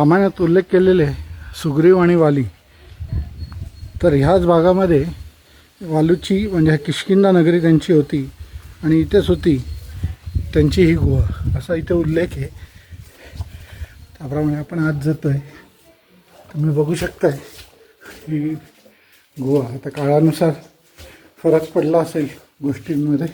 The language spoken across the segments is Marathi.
सामान्यात उल्लेख केलेले सुग्रीव आणि वाली. तर ह्याच भागामध्ये वालूची म्हणजे किष्किंदा नगरी त्यांची होती आणि इथेच होती त्यांची ही गुहा. असा इथे उल्लेख आहे. त्याप्रमाणे आपण आज जातो आहे तुम्ही बघू शकताय ही गुहा. आता काळानुसार फरक पडला असेल गोष्टींमध्ये.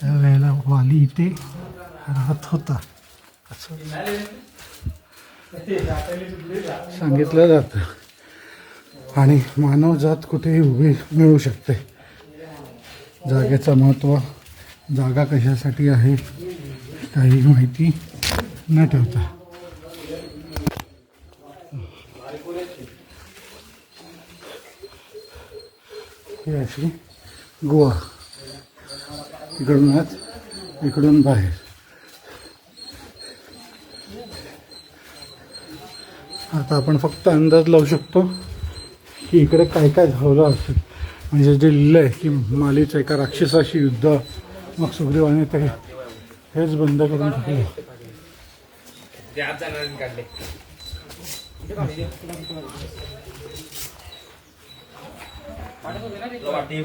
त्यावेळेला वाली इथे राहत होता. असं सांगितलं जातं. आणि मानवजात कुठेही उभी मिळू शकते. जागेचं महत्त्व जागा कशासाठी आहे काही माहिती न ठेवता. ही अशी गोवा. इकडून आत इकडून बाहेर. आता आपण फक्त अंदाज लावू शकतो की इकडे काय काय झालं असेल. म्हणजे जे लिहिलं आहे की मालीचं एका राक्षसाशी युद्ध मग सुग्रीवाने ते हेच बंद करून टाकले. जाणार काढले वाटते